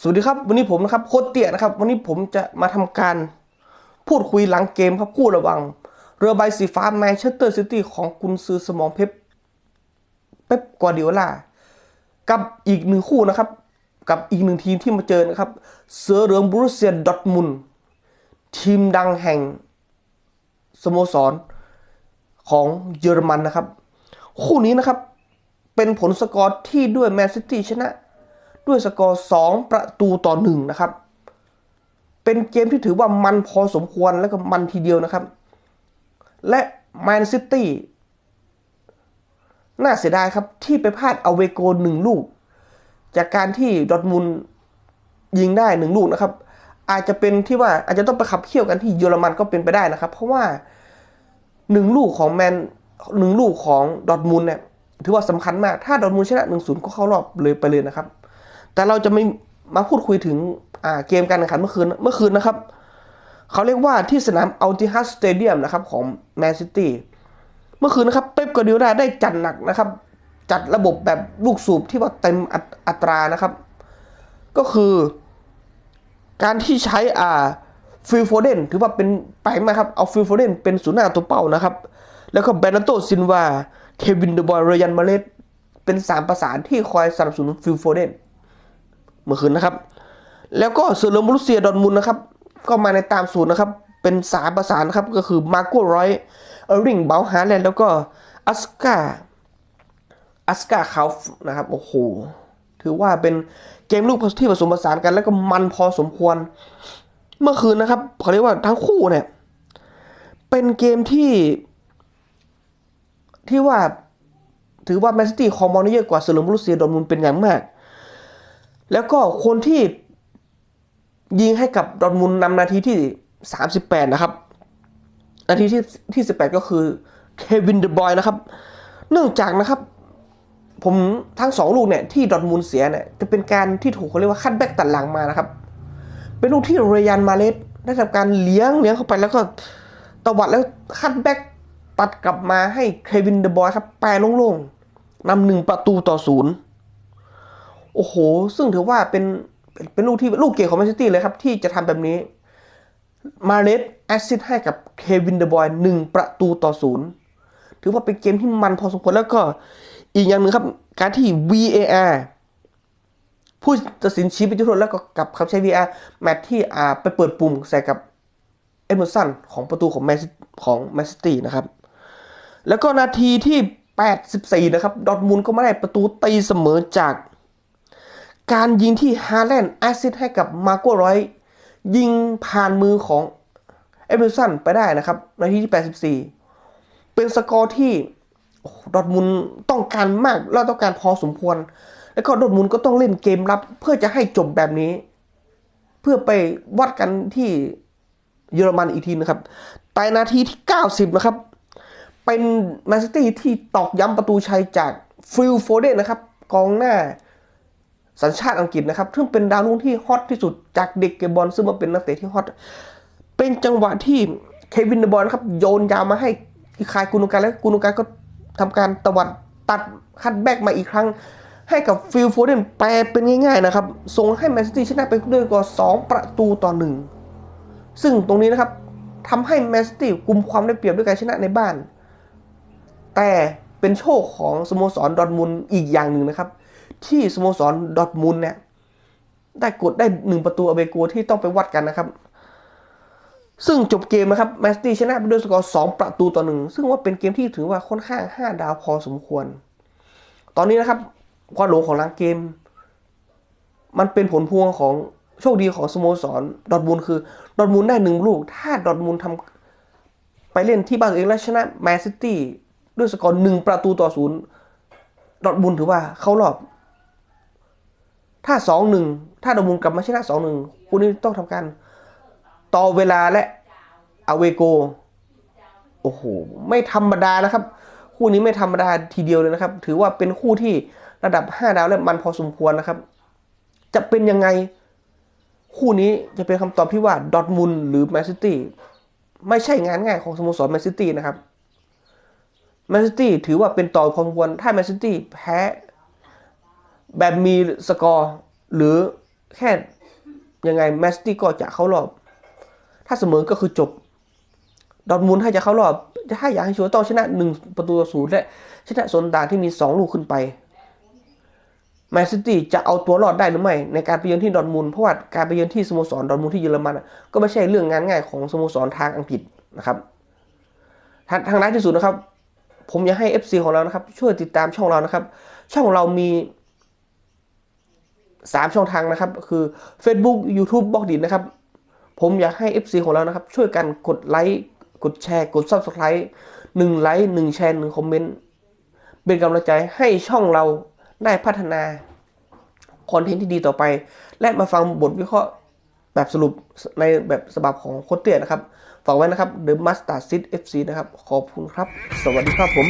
สวัสดีครับ วันนี้ผมนะครับโคตรเตี้ยนะครับ วันนี้ผมจะมาทำการพูดคุยหลังเกมครับคู่ระหว่างเรือใบสีฟ้าแมนเชสเตอร์ซิตี้ของกุนซือสมองเพปเป๊ปกวาดิโอลากับอีกหนึ่งคู่นะครับ กับอีกหนึ่งทีมที่มาเจอนะครับ เสือเหลืองบรูเซียดอทมุนทีมดังแห่งสโมสรของเยอรมันนะครับ คู่นี้นะครับเป็นผลสกอร์ที่ด้วยแมนซิตี้ชนะ ด้วยสกอร์ 2 ประตูต่อหนึ่งนะครับ เป็นเกมที่ถือว่ามันพอสมควรและก็มันทีเดียวนะครับ และแมนซิตี้น่าเสียดายครับที่ไปพลาดเอาเวโกหนึ่งลูก จากการที่ดอทมุนยิงได้หนึ่งลูกนะครับ อาจจะเป็นที่ว่าอาจจะต้องไปขับเคี่ยวกันที่เยอรมันก็เป็นไปได้นะครับ เพราะว่าหนึ่งลูกของแมนหนึ่งลูกของดอทมุนเนี่ยถือว่าสำคัญมาก ถ้าดอทมุนชนะหนึ่งศูนย์ก็เข้ารอบเลยไปเลยนะครับ แต่เราจะไม่มาพูดคุยถึงเกมการแข่งขันเมื่อคืนเมื่อคืนนะครับ เขาเรียกว่าที่สนามอัลติฮัสสเตเดียมนะครับของแมนซิตี้เมื่อคืนนะครับเป๊ปกวาร์ดิโอลาได้จัดหนักนะครับ จัดระบบแบบลูกสูบที่ว่าเต็มอัตรานะครับ ก็คือ การที่ใช้อ่าฟิลโฟเดนถือว่าเป็นไปมาครับ เอาฟิลโฟเดนเป็นศูนย์หน้าตัวเป้านะครับ แล้วก็เบรนโตซินวา เควินเดบอยเรยันมาเลสเป็นสามประสานที่คอยสนับสนุนฟิลโฟเดน เมื่อคืนนะครับ แล้วก็เซอร์เลมบรูเซียดอนมุนนะครับ ก็มาในตามสูตรนะครับ เป็นสามประสานครับ ก็คือมาโก้รอยเออริงเบลฮาแลนด์แล้วก็อัสกาอัสกาคาฟนะครับ โอ้โห ถือว่าเป็นเกมลูกที่ผสมผสานกัน แล้วก็มันพอสมควร เมื่อคืนนะครับเขาเรียกว่าทั้งคู่เนี่ย เป็นเกมที่ ที่ว่าถือว่าแมนซิตี้คอมมอนเยอะกว่าเซอร์เลมบรูเซียดอนมุนเป็นอย่างมาก แล้วก็คนที่ยิงให้กับดอร์มุนนำนาทีที่ 38 นะครับ นาทีที่ที่ 18 ก็คือเควินเดบอยนะครับ เนื่องจากนะครับ ผมทั้งสองลูกเนี่ยที่ดอร์มุนเสียเนี่ยจะเป็นการที่ถูกเขาเรียกว่าคัดแบ็กตัดหลังมานะครับ เป็นลูกที่เรยันมาเลสได้ทำการเลี้ยงเลี้ยงเข้าไปแล้วก็ตวัดแล้วคัดแบ็กตัดกลับมาให้เควินเดบอยครับแปรโล่งๆนำหนึ่งประตูต่อศูนย์ โอ้โห ซึ่งถือว่าเป็นเป็นลูกที่ลูกเก่งของแมนซิตี้เลยครับ ที่จะทำแบบนี้ มาเลสแอสซิสให้กับเควินเดบอยหนึ่งประตูต่อศูนย์ถือว่าเป็นเกมที่มันพอสมควรแล้วก็อีกอย่างหนึ่งครับ การที่ VAR ผู้ตัดสินชี้เป็นจุดโทษแล้วก็กลับคำใช้ VR แมตที่อ่าไปเปิดปุ่มใส่กับเอเมอร์สันของประตูของแมนของแมนซิตี้นะครับ แล้วก็นาทีที่ 84 นะครับ ดอทมุนด์ก็ไม่ได้ประตูตีเสมอจาก การยิงที่ฮาแลนด์แอซิสให้กับมาโก้รอยยิงผ่านมือของเอเมอร์สันไปได้นะครับนาทีที่ 84 เป็นสกอร์ที่ดอทมุนต้องการมากแล้วต้องการพอสมควร แล้วก็ดอทมุนก็ต้องเล่นเกมรับ เพื่อจะให้จบแบบนี้ เพื่อไปวัดกันที่เยอรมันอีกทีนะครับแต่นาทีที่ 90 นะครับ เป็นแมนซิตี้ที่ตอกย้ำประตูชัยจากฟิลโฟเดนนะครับ กองหน้า สัญชาติอังกฤษนะครับ ซึ่งเป็นดาวรุ่งที่ฮอตที่สุดจากเด็กเกบอลซึ่งมาเป็นนักเตะที่ฮอต เป็นจังหวะที่เควินเดบอลนะครับโยนยาวมาให้คายกุนุการและกุนุการก็ทำการตวัดตัดคัดแบ็กมาอีกครั้ง ให้กับฟิลโฟเดนแปลเป็นง่ายๆนะครับ ส่งให้แมนซิตี้ชนะไปด้วยกว่า2ประตูต่อหนึ่งซึ่งตรงนี้นะครับทำให้แมนซิตี้กุมความได้เปรียบด้วยการชนะในบ้าน แต่เป็นโชคของสโมสรดอทมุนอีกอย่างหนึ่งนะครับ ที่สโมสรดอทมุนเนี่ย ได้กดได้หนึ่งประตูอเบโกที่ต้องไปวัดกันนะครับ ซึ่งจบเกมนะครับแมนซิตี้ชนะไปด้วยสกอร์2ประตูต่อหนึ่งซึ่งว่าเป็นเกมที่ถือว่าค่อนข้าง5ดาวพอสมควร ตอนนี้นะครับ ความหลงของหลังเกม มันเป็นผลพวงของโชคดีของสโมสรดอทมุนคือดอทมุนได้หนึ่งลูก ถ้าดอทมุนทำไปเล่นที่บ้านตัวเองและชนะแมนซิตี้ด้วยสกอร์หนึ่งประตูต่อศูนย์ดอทมุนถือว่าเข้ารอบ ถ้าสองหนึ่งถ้าดมุนกลับมาชนะสองหนึ่งคู่นี้ต้องทำการต่อเวลาและอเวโก โอ้โห ไม่ธรรมดานะครับ คู่นี้ไม่ธรรมดาทีเดียวเลยนะครับ ถือว่าเป็นคู่ที่ระดับ 5 ดาวและมันพอสมควรนะครับ จะเป็นยังไง คู่นี้จะเป็นคำตอบที่ว่าดอทมุนหรือแมนซิตี้ไม่ใช่งานง่ายของสโมสรแมนซิตี้นะครับแมนซิตี้ถือว่าเป็นต่อพอสมควรถ้าแมนซิตี้แพ้ แบบมีสกอร์ หรือแค่ยังไงแมนซิตี้ก็จะเข้ารอบ ถ้าเสมอก็คือจบ ดอทมุนด์ถ้าจะเข้ารอบ ถ้าอยากให้ชัวร์ต้องชนะหนึ่งประตูศูนย์และชนะโซนตาที่มีสองลูกขึ้นไปแมนซิตี้จะเอาตัวรอดได้หรือไม่ ในการไปเยือนที่ดอทมุนด์เพราะว่าการไปเยือนที่สโมสรดอทมุนด์ที่เยอรมันก็ไม่ใช่เรื่องงานง่ายของสโมสรทางอังกฤษนะครับทางทางด้านที่สุดนะครับ ผมอยากให้ FC ของเรานะครับ ช่วยติดตามช่องเรานะครับ ช่องเรามี สามช่องทางนะครับ คือ Facebook YouTube บล็อกดินนะครับ ผมอยากให้ FC ของเรานะครับ ช่วยกันกดไลค์กดแชร์ กด Subscribe หนึ่งไลค์หนึ่งแชร์หนึ่งคอมเมนต์เป็นกำลังใจให้ช่องเราได้พัฒนาคอนเทนต์ที่ดีต่อไป และมาฟังบทวิเคราะห์แบบสรุปในแบบฉบับของโคตเตียนะครับ ฝากไว้นะครับ The Master Seed FC นะครับ ขอบคุณครับ สวัสดีครับผม